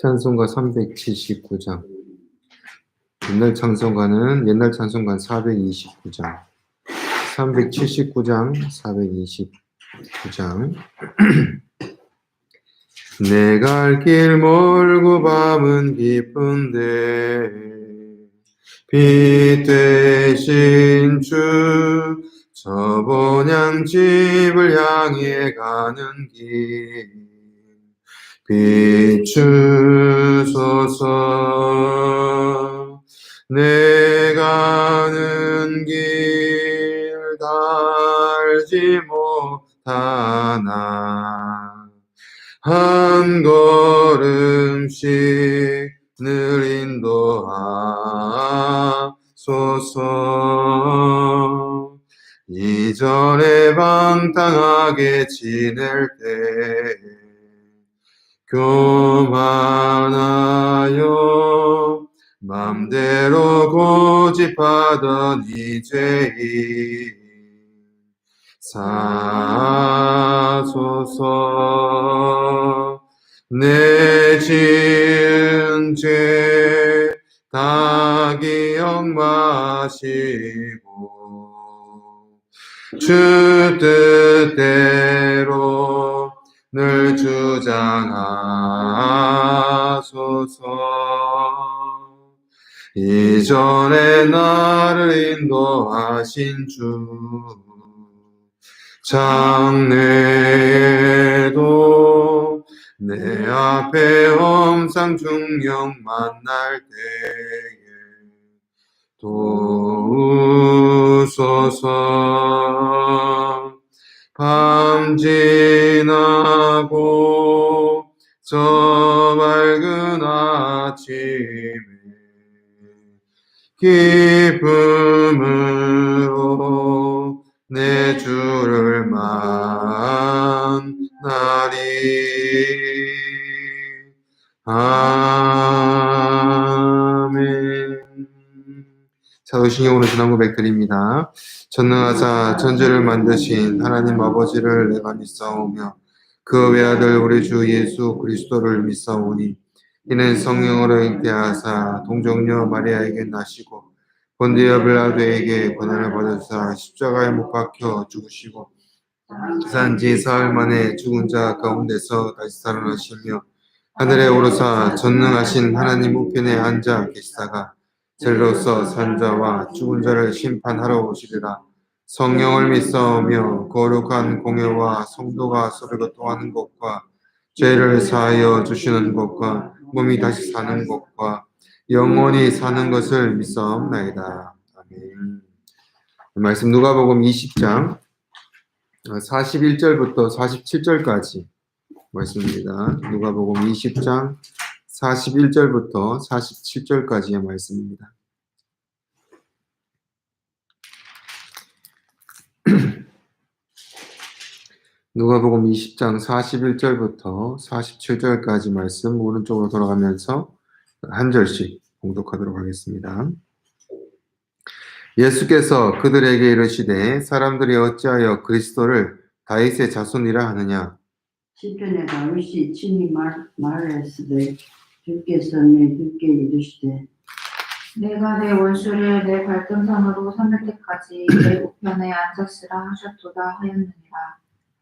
찬송가 379장. 옛날 찬송가는 옛날 찬송가 429장. 379장, 429장. 내 갈 길 멀고 밤은 깊은데 빛 대신 주 저번양 집을 향해 가는 길 비추소서. 내 가는 길 달지 못하나. 한 걸음씩 늘 인도하소서. 이전에 방탕하게 지낼 때 교만하여 맘대로 고집하던 이제인 사소서 내 지은 죄다 기억 마시고 주 뜻대로 늘 주장하 이전에 나를 인도하신 주. 장래에도 내 앞에 엄상 중령 만날 때에 도우소서. 밤 지나고 저 밝은 아침에 기쁨으로 내 주를 만나리 아멘 자도신경으로 지난 고백 드립니다. 전능하사 전제를 만드신 하나님 아버지를 내가 믿사오며 그 외아들 우리 주 예수 그리스도를 믿사오니 이는 성령으로 잉태하사 동정녀 마리아에게 나시고 본디어 빌라도에게 고난을 받으사 십자가에 못 박혀 죽으시고 산지 사흘 만에 죽은 자 가운데서 다시 살아나시며 하늘에 오르사 전능하신 하나님 우편에 앉아 계시다가 젤로서 산자와 죽은 자를 심판하러 오시리라. 성령을 믿사오며 거룩한 공예와 성도가 서로 교통하는 것과 죄를 사하여 주시는 것과 몸이 다시 사는 것과 영원히 사는 것을 믿사옵나이다. 아멘. 말씀 누가복음 20장 41절부터 47절까지 말씀입니다. 누가복음 20장 41절부터 47절까지의 말씀입니다. 누가복음 20장 41절부터 47절까지 말씀 오른쪽으로 돌아가면서 한 절씩 공독하도록 하겠습니다. 예수께서 그들에게 이르시되 사람들이 어찌하여 그리스도를 다윗의 자손이라 하느냐 시편에 다윗이 친히 말, 말했으되 주께서 내 주께 이르시되 내가 내 원수를 내 발등상으로 삼을 때까지 내 우편에 앉았으라 하셨도다 하였느니라.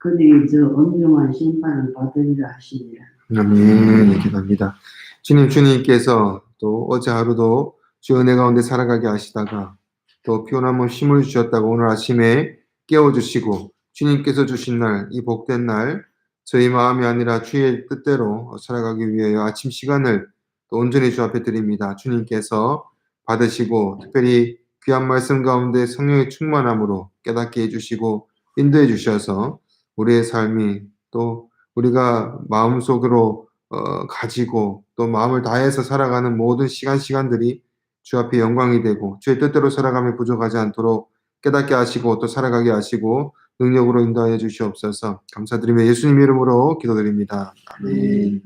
그들이 저 엄중한 심판을 받으리라 하시니라. 아멘. 기도합니다. 주님, 주님께서 또 어제 하루도 주 은혜 가운데 살아가게 하시다가 또 피곤함을 힘을 주셨다고 오늘 아침에 깨워주시고 주님께서 주신 날, 이 복된 날, 저희 마음이 아니라 주의 뜻대로 살아가기 위하여 아침 시간을 또 온전히 주 앞에 드립니다. 주님께서 받으시고 특별히 귀한 말씀 가운데 성령의 충만함으로 깨닫게 해주시고 인도해 주셔서 우리의 삶이 또 우리가 마음속으로 어, 가지고 또또 마음을 다해서 살아가는 모든 시간 시간들이 주 앞에 영광이 되고 주의 뜻대로 살아감에 부족하지 않도록 깨닫게 하시고 또 살아가게 하시고 능력으로 인도하여 주시옵소서 감사드리며 예수님 이름으로 기도드립니다. 아멘.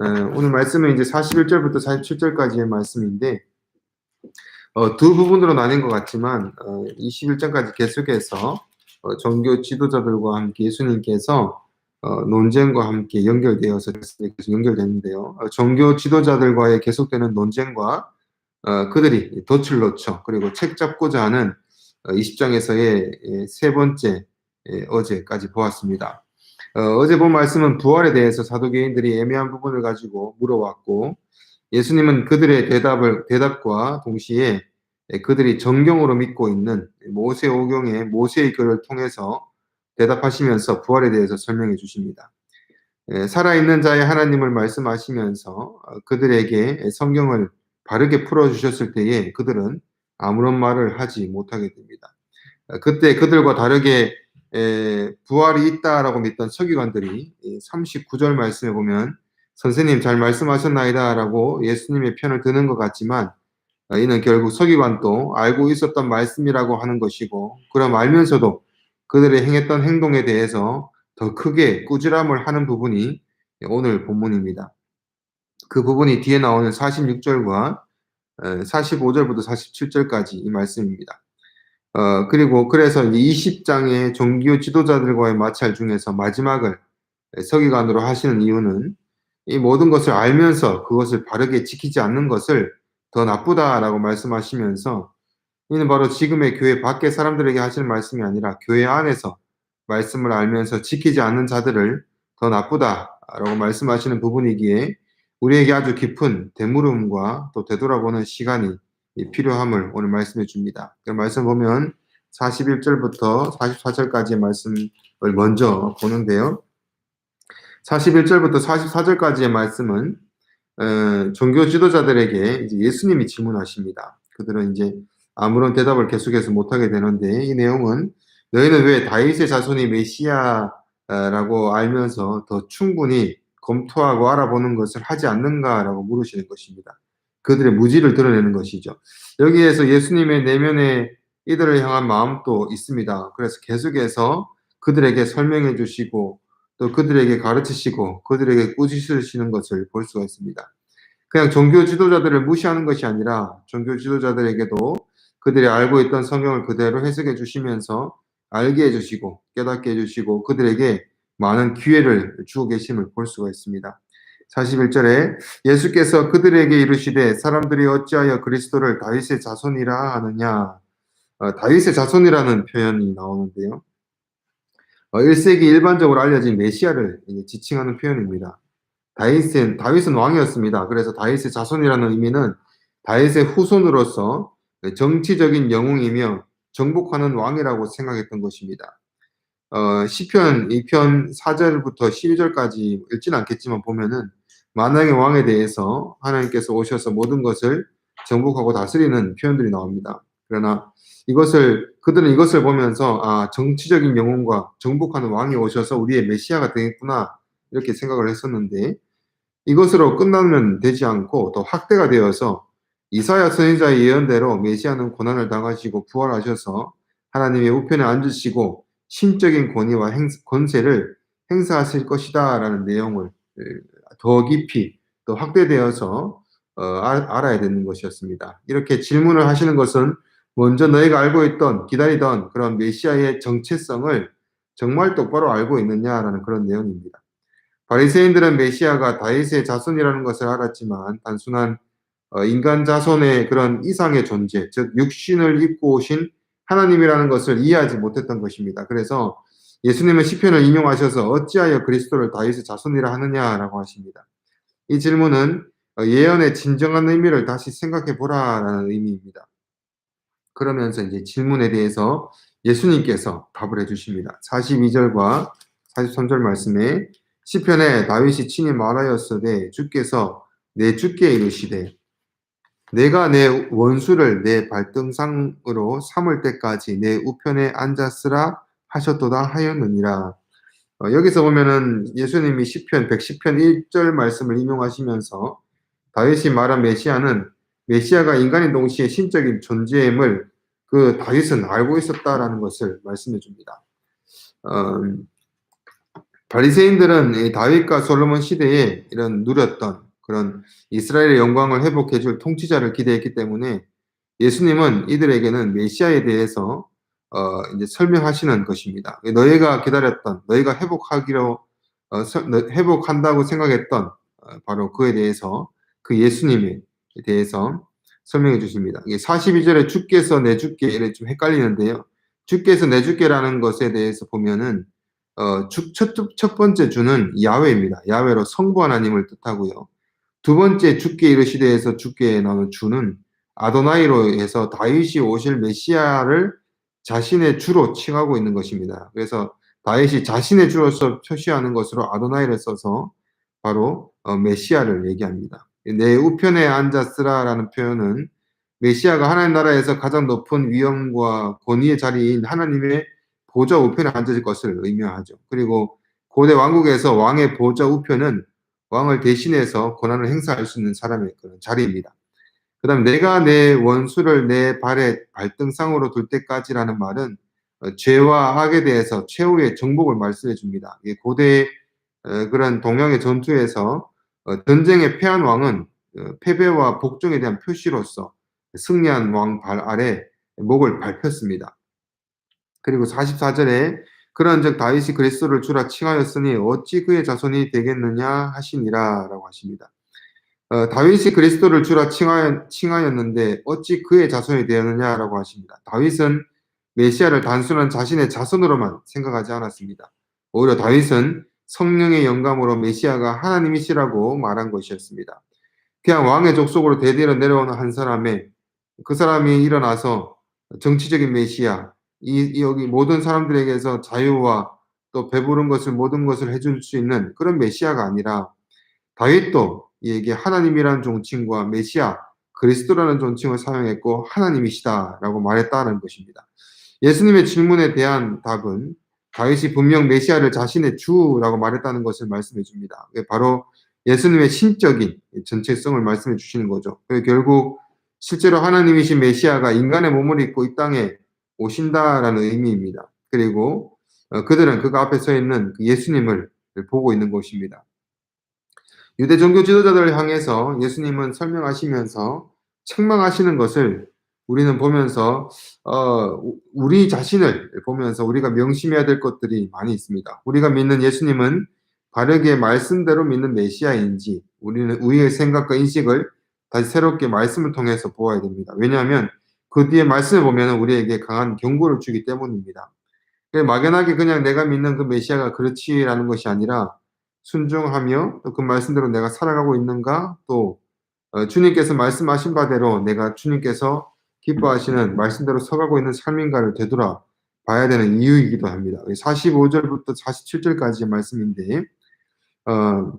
에, 오늘 말씀은 이제 41절부터 47절까지의 말씀인데 어, 두 부분으로 나뉜 것 같지만 어, 21장까지 계속해서 어, 종교 지도자들과 함께 예수님께서 어, 논쟁과 함께 연결되어서 계속 연결되는데요. 어, 종교 지도자들과의 계속되는 논쟁과 어, 그들이 덫을 놓쳐 그리고 책 잡고자 하는 어, 20장에서의 세 번째 예, 어제까지 보았습니다. 어, 제본 말씀은 부활에 대해서 사도개인들이 애매한 부분을 가지고 물어왔고 예수님은 그들의 대답을 대답과 동시에 예, 그들이 정경으로 믿고 있는 모세 오경의 모세의 글을 통해서 대답하시면서 부활에 대해서 설명해 주십니다. 예, 살아있는 자의 하나님을 말씀하시면서 어, 그들에게 성경을 바르게 풀어주셨을 때에 그들은 아무런 말을 하지 못하게 됩니다. 어, 그때 그들과 다르게 에, 부활이 있다라고 믿던 서기관들이 39절 말씀에 보면 선생님 잘 말씀하셨나이다라고 예수님의 편을 드는 것 같지만 어, 이는 결국 서기관도 알고 있었던 말씀이라고 하는 것이고 그럼 알면서도 그들의 행했던 행동에 대해서 더 크게 꾸지람을 하는 부분이 오늘 본문입니다. 그 부분이 뒤에 나오는 46절과 45절부터 47절까지 이 말씀입니다. 어, 그리고 그래서 20장의 종교 지도자들과의 마찰 중에서 마지막을 서기관으로 하시는 이유는 이 모든 것을 알면서 그것을 바르게 지키지 않는 것을 더 나쁘다라고 말씀하시면서 이는 바로 지금의 교회 밖의 사람들에게 하시는 말씀이 아니라 교회 안에서 말씀을 알면서 지키지 않는 자들을 더 나쁘다라고 말씀하시는 부분이기에 우리에게 아주 깊은 되물음과 또 되돌아보는 시간이 필요함을 오늘 말씀해 줍니다. 그 말씀 보면 41절부터 44절까지의 말씀을 먼저 보는데요. 41절부터 44절까지의 말씀은 어, 종교 지도자들에게 이제 예수님이 질문하십니다. 그들은 이제 아무런 대답을 계속해서 못하게 되는데 이 내용은 너희는 왜 다윗의 자손이 메시아라고 알면서 더 충분히 검토하고 알아보는 것을 하지 않는가라고 물으시는 것입니다. 그들의 무지를 드러내는 것이죠. 여기에서 예수님의 내면에 이들을 향한 마음도 있습니다. 그래서 계속해서 그들에게 설명해 주시고 또 그들에게 가르치시고 그들에게 꾸짖으시는 것을 볼 수가 있습니다. 그냥 종교 지도자들을 무시하는 것이 아니라 종교 지도자들에게도 그들이 알고 있던 성경을 그대로 해석해 주시면서 알게 해 주시고 깨닫게 해 주시고 그들에게 많은 기회를 주고 계심을 볼 수가 있습니다. 41절에 예수께서 그들에게 이르시되 사람들이 어찌하여 그리스도를 다윗의 자손이라 하느냐 어, 다윗의 자손이라는 표현이 나오는데요. 어, 1세기 일반적으로 알려진 메시아를 지칭하는 표현입니다. 다윗은 다윗은 왕이었습니다. 그래서 다윗의 자손이라는 의미는 다윗의 후손으로서 정치적인 영웅이며 정복하는 왕이라고 생각했던 것입니다. 어, 시편 2편 4절부터 12절까지 읽지는 않겠지만 보면은 만왕의 왕에 대해서 하나님께서 오셔서 모든 것을 정복하고 다스리는 표현들이 나옵니다. 그러나 이것을 그들은 이것을 보면서 아 정치적인 영웅과 정복하는 왕이 오셔서 우리의 메시아가 되겠구나 이렇게 생각을 했었는데 이것으로 끝나면 되지 않고 더 확대가 되어서 이사야 선지자의 예언대로 메시아는 고난을 당하시고 부활하셔서 하나님의 우편에 앉으시고 신적인 권위와 행, 권세를 행사하실 것이다 라는 내용을 더 깊이 더 확대되어서 어, 알, 알아야 되는 것이었습니다. 이렇게 질문을 하시는 것은 먼저 너희가 알고 있던 기다리던 그런 메시아의 정체성을 정말 똑바로 알고 있느냐라는 그런 내용입니다. 바리새인들은 메시아가 다윗의 자손이라는 것을 알았지만 단순한 어, 인간 자손의 그런 이상의 존재, 즉 육신을 입고 오신 하나님이라는 것을 이해하지 못했던 것입니다. 그래서 예수님은 시편을 인용하셔서 어찌하여 그리스도를 다윗의 자손이라 하느냐라고 하십니다. 이 질문은 어, 예언의 진정한 의미를 다시 생각해 보라라는 의미입니다. 그러면서 이제 질문에 대해서 예수님께서 답을 해주십니다. 42절과 43절 말씀에 시편에 다윗이 친히 말하였으되 주께서 내 주께 이르시되 내가 내 원수를 내 발등상으로 삼을 때까지 내 우편에 앉았으라 하셨도다 하였느니라. 어, 여기서 보면은 예수님이 시편 110편 1절 말씀을 인용하시면서 다윗이 말한 메시아는 메시아가 인간인 동시에 신적인 존재임을 그 다윗은 알고 있었다라는 것을 말씀해 줍니다. 음, 바리새인들은 이 다윗과 솔로몬 시대에 이런 누렸던 그런 이스라엘의 영광을 회복해 줄 통치자를 기대했기 때문에 예수님은 이들에게는 메시아에 대해서 어, 이제 설명하시는 것입니다. 너희가 기다렸던, 너희가 회복하기로 어, 회복한다고 생각했던 어, 바로 그에 대해서 그 예수님에 대해서 설명해 주십니다. 이게 42절에 주께서 내 주께 이래 좀 헷갈리는데요. 주께서 내 주께라는 것에 대해서 보면은 어, 주, 첫, 첫 번째 주는 야훼입니다. 야훼로 성부 하나님을 뜻하고요. 두 번째 주께 이르시되에서 주께 나오는 주는 아도나이로 해서 다윗이 오실 메시아를 자신의 주로 칭하고 있는 것입니다. 그래서 다윗이 자신의 주로서 표시하는 것으로 아도나이를 써서 바로 어, 메시아를 얘기합니다. 내 우편에 앉았으라라는 표현은 메시아가 하나님 나라에서 가장 높은 위엄과 권위의 자리인 하나님의 보좌 우편에 앉을 것을 의미하죠. 그리고 고대 왕국에서 왕의 보좌 우편은 왕을 대신해서 권한을 행사할 수 있는 사람의 그런 자리입니다. 그 다음 내가 내 원수를 내 발의 발등상으로 둘 때까지라는 말은 어, 죄와 악에 대해서 최후의 정복을 말씀해 줍니다. 고대 어, 그런 동양의 전투에서 어, 전쟁에 패한 왕은 어, 패배와 복종에 대한 표시로서 승리한 왕 발 아래 목을 밟혔습니다. 그리고 44절에 그런즉 다윗이 그리스도를 주라 칭하였으니 어찌 그의 자손이 되겠느냐 하시니라라고 하십니다. 어, 다윗이 그리스도를 주라 칭하였, 칭하였는데 어찌 그의 자손이 되었느냐라고 하십니다. 다윗은 메시아를 단순한 자신의 자손으로만 생각하지 않았습니다. 오히려 다윗은 성령의 영감으로 메시아가 하나님이시라고 말한 것이었습니다. 그냥 왕의 족속으로 대대로 내려오는 한 사람의 그 사람이 일어나서 정치적인 메시아, 이, 이 여기 모든 사람들에게서 자유와 또 배부른 것을 모든 것을 해줄 수 있는 그런 메시아가 아니라 다윗도 이에게 하나님이라는 존칭과 메시아 그리스도라는 존칭을 사용했고 하나님이시다라고 말했다는 것입니다. 예수님의 질문에 대한 답은 다윗이 분명 메시아를 자신의 주라고 말했다는 것을 말씀해 줍니다. 바로 예수님의 신적인 전체성을 말씀해 주시는 거죠. 결국 실제로 하나님이신 메시아가 인간의 몸을 입고 이 땅에 오신다라는 의미입니다. 그리고 어, 그들은 그가 앞에 서 있는 그 예수님을 보고 있는 것입니다. 유대 종교 지도자들을 향해서 예수님은 설명하시면서 책망하시는 것을 우리는 보면서 어, 우리 자신을 보면서 우리가 명심해야 될 것들이 많이 있습니다. 우리가 믿는 예수님은 바르게 말씀대로 믿는 메시아인지 우리는 우리의 생각과 인식을 다시 새롭게 말씀을 통해서 보아야 됩니다. 왜냐하면 그 뒤에 말씀을 보면 우리에게 강한 경고를 주기 때문입니다. 막연하게 그냥 내가 믿는 그 메시아가 그렇지라는 것이 아니라 순종하며 또 그 말씀대로 내가 살아가고 있는가 또 어, 주님께서 말씀하신 바대로 내가 주님께서 기뻐하시는 말씀대로 서가고 있는 삶인가를 되돌아 봐야 되는 이유이기도 합니다. 45절부터 47절까지의 말씀인데 어,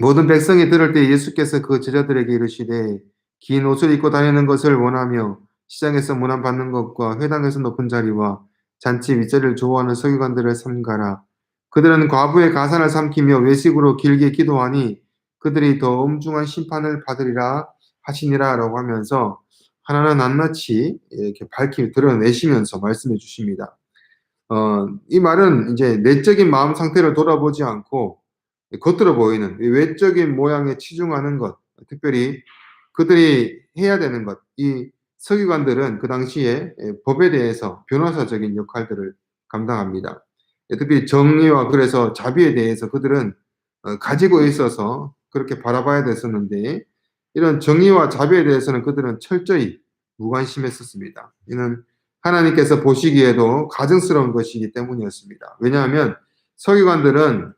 모든 백성이 들을 때 예수께서 그 제자들에게 이르시되 긴 옷을 입고 다니는 것을 원하며 시장에서 문안 받는 것과 회당에서 높은 자리와 잔치 윗자리를 좋아하는 서기관들을 삼가라. 그들은 과부의 가산을 삼키며 외식으로 길게 기도하니 그들이 더 엄중한 심판을 받으리라 하시니라라고 하면서 하나는 낱낱이 이렇게 밝히 드러내시면서 말씀해 주십니다. 어, 이 말은 이제 내적인 마음 상태를 돌아보지 않고 겉으로 보이는 외적인 모양에 치중하는 것, 특별히 그들이 해야 되는 것, 이 서기관들은 그 당시에 법에 대해서 변호사적인 역할들을 감당합니다. 특별히 정의와 그래서 자비에 대해서 그들은 어, 가지고 있어서 그렇게 바라봐야 됐었는데 이런 정의와 자비에 대해서는 그들은 철저히 무관심했었습니다. 이는 하나님께서 보시기에도 가증스러운 것이기 때문이었습니다. 왜냐하면 서기관들은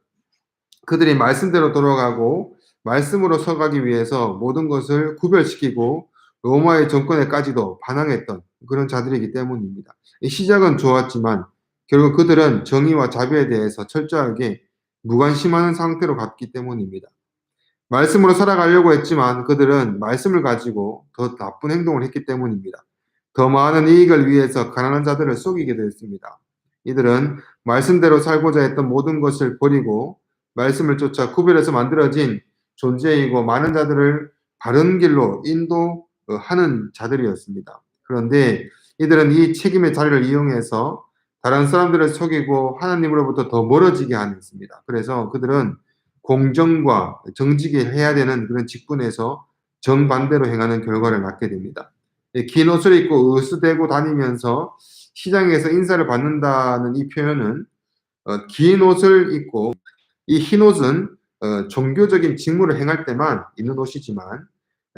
그들이 말씀대로 돌아가고 말씀으로 서가기 위해서 모든 것을 구별시키고 로마의 정권에까지도 반항했던 그런 자들이기 때문입니다. 시작은 좋았지만 결국 그들은 정의와 자비에 대해서 철저하게 무관심하는 상태로 갔기 때문입니다. 말씀으로 살아가려고 했지만 그들은 말씀을 가지고 더 나쁜 행동을 했기 때문입니다. 더 많은 이익을 위해서 가난한 자들을 속이게 됐습니다. 이들은 말씀대로 살고자 했던 모든 것을 버리고 말씀을 쫓아 구별해서 만들어진 존재이고 많은 자들을 바른 길로 인도하는 자들이었습니다. 그런데 이들은 이 책임의 자리를 이용해서 다른 사람들을 속이고 하나님으로부터 더 멀어지게 하였습니다. 그래서 그들은 공정과 정직이 해야 되는 그런 직분에서 정반대로 행하는 결과를 낳게 됩니다. 예, 긴 옷을 입고 으스대고 다니면서 시장에서 인사를 받는다는 이 표현은 어, 긴 옷을 입고 이 흰 옷은 어, 종교적인 직무를 행할 때만 입는 옷이지만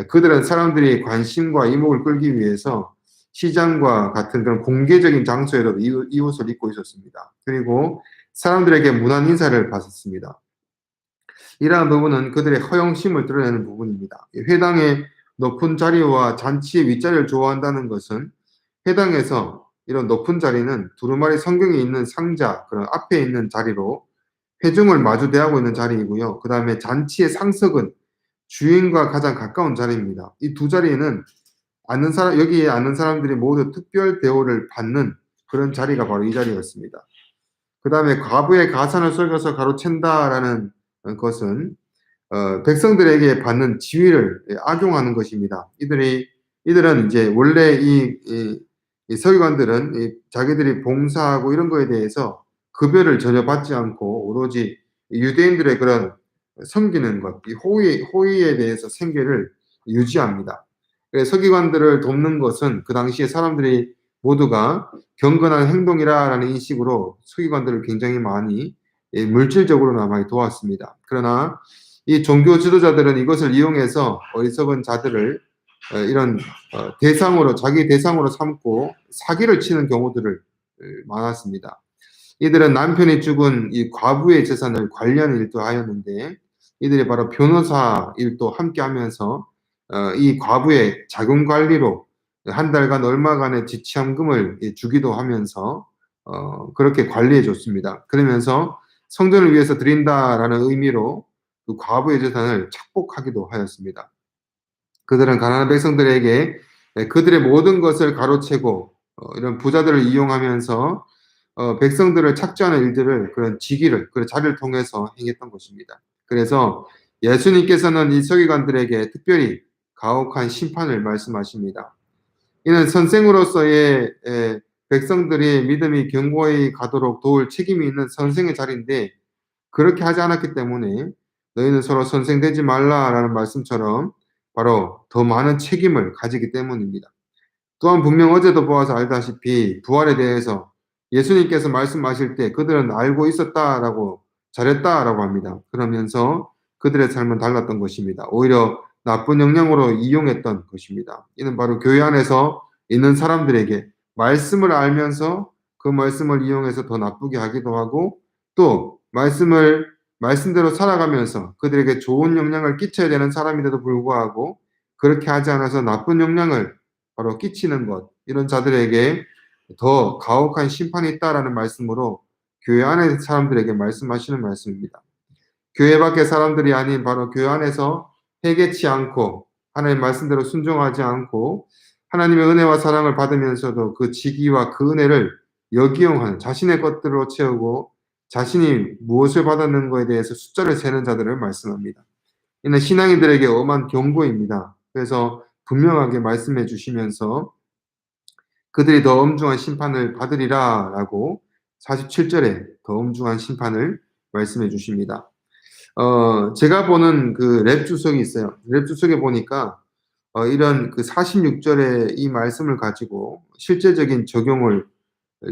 그들은 사람들이 관심과 이목을 끌기 위해서 시장과 같은 그런 공개적인 장소에도 이, 이 옷을 입고 있었습니다. 그리고 사람들에게 무난 인사를 받았습니다. 이러한 부분은 그들의 허영심을 드러내는 부분입니다. 회당의 높은 자리와 잔치의 윗자리를 좋아한다는 것은 회당에서 이런 높은 자리는 두루마리 성경이 있는 상자, 그런 앞에 있는 자리로 회중을 마주 대하고 있는 자리이고요. 그 다음에 잔치의 상석은 주인과 가장 가까운 자리입니다. 이 두 자리에는 앉는 사람, 여기에 앉는 사람들이 모두 특별 대우를 받는 그런 자리가 바로 이 자리였습니다. 그 다음에 과부의 가산을 속여서 가로챈다라는 것은 어, 백성들에게 받는 지위를 악용하는 것입니다. 이들이 이들은 이제 원래 이, 이, 이 서기관들은 이 자기들이 봉사하고 이런 거에 대해서 급여를 전혀 받지 않고 오로지 유대인들의 그런 섬기는 것, 이 호의 호의에 대해서 생계를 유지합니다. 서기관들을 돕는 것은 그 당시에 사람들이 모두가 경건한 행동이라라는 인식으로 서기관들을 굉장히 많이 예, 물질적으로나 많이 도왔습니다. 그러나 이 종교 지도자들은 이것을 이용해서 어리석은 자들을 어, 이런 어, 대상으로 자기 대상으로 삼고 사기를 치는 경우들을 어, 많았습니다. 이들은 남편이 죽은 이 과부의 재산을 관리하는 일도 하였는데 이들이 바로 변호사 일도 함께 하면서 어, 이 과부의 자금 관리로 한 달간 얼마간의 지참금을 예, 주기도 하면서 어, 그렇게 관리해 줬습니다. 그러면서 성전을 위해서 드린다라는 의미로 그 과부의 재산을 착복하기도 하였습니다. 그들은 가난한 백성들에게 예, 그들의 모든 것을 가로채고 어, 이런 부자들을 이용하면서 어, 백성들을 착취하는 일들을 그런 직위를 그런 자리를 통해서 행했던 것입니다. 그래서 예수님께서는 이 서기관들에게 특별히 가혹한 심판을 말씀하십니다. 이는 선생으로서의 에, 백성들이 믿음이 견고히 가도록 도울 책임이 있는 선생의 자리인데 그렇게 하지 않았기 때문에 너희는 서로 선생 되지 말라라는 말씀처럼 바로 더 많은 책임을 가지기 때문입니다. 또한 분명 어제도 보아서 알다시피 부활에 대해서 예수님께서 말씀하실 때 그들은 알고 있었다라고 잘했다라고 합니다. 그러면서 그들의 삶은 달랐던 것입니다. 오히려 나쁜 영향으로 이용했던 것입니다. 이는 바로 교회 안에서 있는 사람들에게 말씀을 알면서 그 말씀을 이용해서 더 나쁘게 하기도 하고 또 말씀을 말씀대로 살아가면서 그들에게 좋은 영향을 끼쳐야 되는 사람인데도 불구하고 그렇게 하지 않아서 나쁜 영향을 바로 끼치는 것 이런 자들에게 더 가혹한 심판이 있다라는 말씀으로 교회 안의 사람들에게 말씀하시는 말씀입니다. 교회 밖의 사람들이 아닌 바로 교회 안에서 회개치 않고 하나님 말씀대로 순종하지 않고 하나님의 은혜와 사랑을 받으면서도 그 지기와 그 은혜를 역이용하는 자신의 것들로 채우고 자신이 무엇을 받았는 것에 대해서 숫자를 세는 자들을 말씀합니다. 이는 신앙인들에게 엄한 경고입니다. 그래서 분명하게 말씀해 주시면서 그들이 더 엄중한 심판을 받으리라 라고 47절에 더 엄중한 심판을 말씀해 주십니다. 어, 제가 보는 그 랩 주석이 있어요. 랩 주석에 보니까 어, 이런 그 46절의 이 말씀을 가지고 실제적인 적용을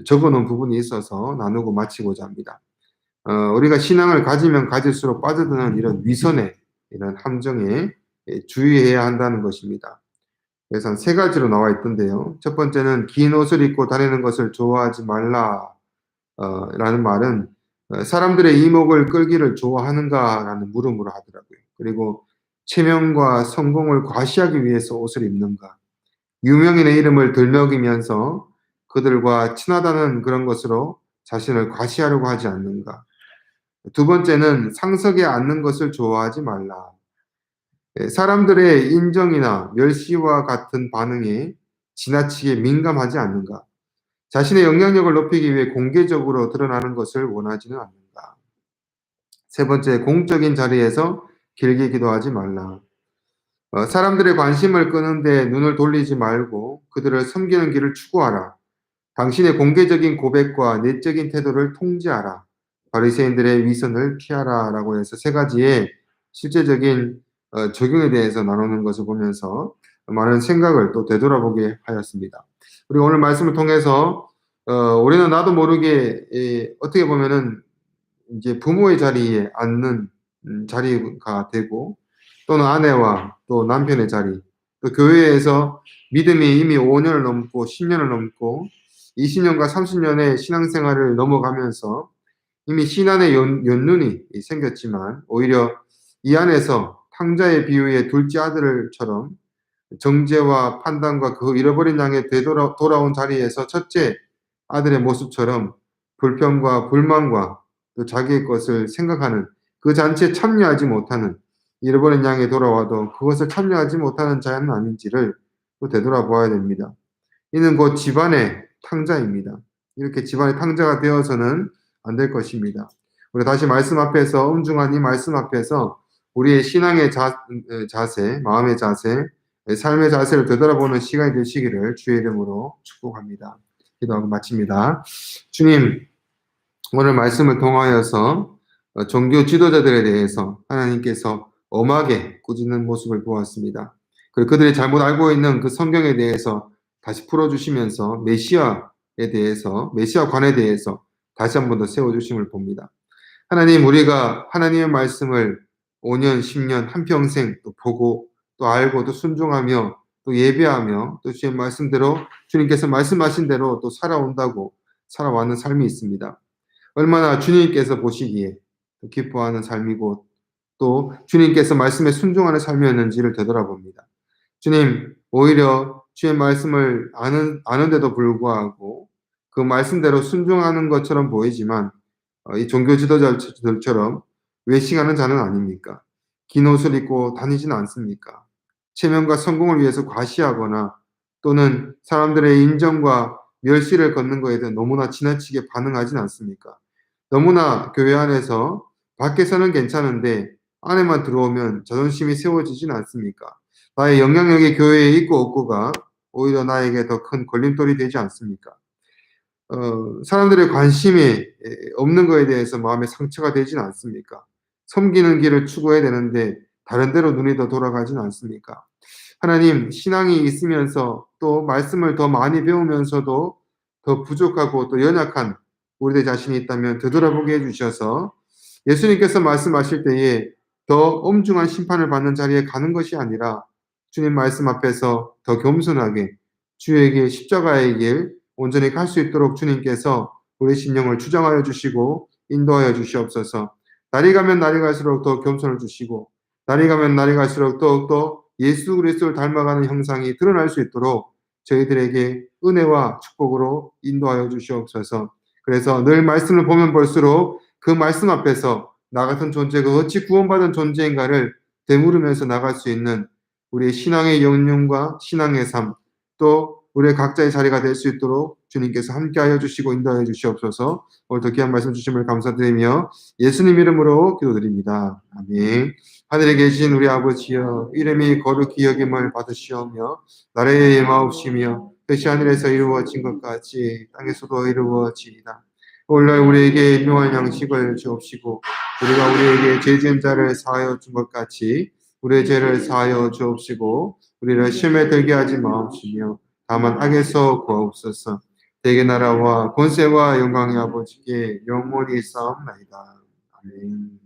적어 놓은 부분이 있어서 나누고 마치고자 합니다. 어, 우리가 신앙을 가지면 가질수록 빠져드는 이런 위선에, 이런 함정에 주의해야 한다는 것입니다. 그래서 한세 가지로 나와 있던데요. 첫 번째는 긴 옷을 입고 다니는 것을 좋아하지 말라, 어, 라는 말은 어, 사람들의 이목을 끌기를 좋아하는가 라는 물음으로 하더라고요. 그리고 체면과 성공을 과시하기 위해서 옷을 입는가, 유명인의 이름을 들먹이면서 그들과 친하다는 그런 것으로 자신을 과시하려고 하지 않는가. 두 번째는 상석에 앉는 것을 좋아하지 말라. 예, 사람들의 인정이나 멸시와 같은 반응에 지나치게 민감하지 않는가. 자신의 영향력을 높이기 위해 공개적으로 드러나는 것을 원하지는 않는가. 세 번째, 공적인 자리에서 길게 기도하지 말라. 어, 사람들의 관심을 끄는데 눈을 돌리지 말고 그들을 섬기는 길을 추구하라. 당신의 공개적인 고백과 내적인 태도를 통제하라. 바리새인들의 위선을 피하라라고 해서 세 가지의 실제적인 어, 적용에 대해서 나누는 것을 보면서 많은 생각을 또 되돌아보게 하였습니다. 그리고 오늘 말씀을 통해서 어, 우리는 나도 모르게 예, 어떻게 보면은 이제 부모의 자리에 앉는 음, 자리가 되고 또는 아내와 또 남편의 자리. 또 교회에서 믿음이 이미 5년을 넘고 10년을 넘고 20년과 30년의 신앙생활을 넘어가면서 이미 신안의 연, 연륜이 생겼지만 오히려 이 안에서 탕자의 비유의 둘째 아들처럼 정죄와 판단과 그 잃어버린 양에 되돌아 돌아온 자리에서 첫째 아들의 모습처럼 불평과 불만과 또 자기의 것을 생각하는 그 잔치에 참여하지 못하는 잃어버린 양에 돌아와도 그것을 참여하지 못하는 자는 아닌지를 또 되돌아보아야 됩니다. 이는 곧 집안의 탕자입니다. 이렇게 집안의 탕자가 되어서는 안 될 것입니다. 우리 다시 말씀 앞에서 엄중한 이 말씀 앞에서 우리의 신앙의 자, 자세, 마음의 자세, 삶의 자세를 되돌아보는 시간이 되시기를 주의 이름으로 축복합니다. 기도하고 마칩니다. 주님, 오늘 말씀을 통하여서 어, 종교 지도자들에 대해서 하나님께서 엄하게 꾸짖는 모습을 보았습니다. 그리고 그들이 잘못 알고 있는 그 성경에 대해서 다시 풀어주시면서 메시아에 대해서, 메시아관에 대해서 다시 한 번 더 세워주심을 봅니다. 하나님, 우리가 하나님의 말씀을 5년, 10년, 한평생 또 보고 또 알고 또 순종하며 또 예배하며 또 주의 말씀대로 주님께서 말씀하신 대로 또 살아온다고 살아왔는 삶이 있습니다. 얼마나 주님께서 보시기에 또 기뻐하는 삶이고 또 주님께서 말씀에 순종하는 삶이었는지를 되돌아봅니다. 주님, 오히려 주의 말씀을 아는, 아는데도 불구하고 그 말씀대로 순종하는 것처럼 보이지만 어, 이 종교 지도자들처럼 외식하는 자는 아닙니까? 긴 옷을 입고 다니지는 않습니까? 체면과 성공을 위해서 과시하거나 또는 사람들의 인정과 멸시를 걷는 것에 대해 너무나 지나치게 반응하진 않습니까? 너무나 교회 안에서 밖에서는 괜찮은데 안에만 들어오면 자존심이 세워지진 않습니까? 나의 영향력이 교회에 있고 없고가 오히려 나에게 더 큰 걸림돌이 되지 않습니까? 어, 사람들의 관심이 에, 없는 것에 대해서 마음에 상처가 되진 않습니까? 섬기는 길을 추구해야 되는데 다른 데로 눈이 더 돌아가진 않습니까? 하나님, 신앙이 있으면서 또 말씀을 더 많이 배우면서도 더 부족하고 또 연약한 우리들 자신이 있다면 되돌아보게 해주셔서 예수님께서 말씀하실 때에 더 엄중한 심판을 받는 자리에 가는 것이 아니라 주님 말씀 앞에서 더 겸손하게 주에게 십자가의 길 온전히 갈 수 있도록 주님께서 우리 신령을 추정하여 주시고 인도하여 주시옵소서. 날이 가면 날이 갈수록 더 겸손을 주시고 날이 가면 날이 갈수록 더욱더 예수 그리스도를 닮아가는 형상이 드러날 수 있도록 저희들에게 은혜와 축복으로 인도하여 주시옵소서. 그래서 늘 말씀을 보면 볼수록 그 말씀 앞에서 나 같은 존재가 어찌 구원받은 존재인가를 되물으면서 나갈 수 있는 우리의 신앙의 영념과 신앙의 삶, 또 우리의 각자의 자리가 될 수 있도록 주님께서 함께하여 주시고 인도하여 주시옵소서. 오늘도 귀한 말씀 주심을 감사드리며 예수님 이름으로 기도드립니다. 아멘. 하늘에 계신 우리 아버지여 이름이 거룩히 여김을 받으시오며 나라의 마옵시며 뜻이 하늘에서 이루어진 것 같이 땅에서도 이루어지이다. 오늘날 우리에게 일용할 양식을 주옵시고 우리가 우리에게 죄 지은 자를 사하여 준 것 같이 우리의 죄를 사하여 주옵시고 우리를 시험에 들게 하지 마옵시며 다만 악에서 구하옵소서 대개 나라와 권세와 영광의 아버지께 영원히 싸움나이다. 아멘.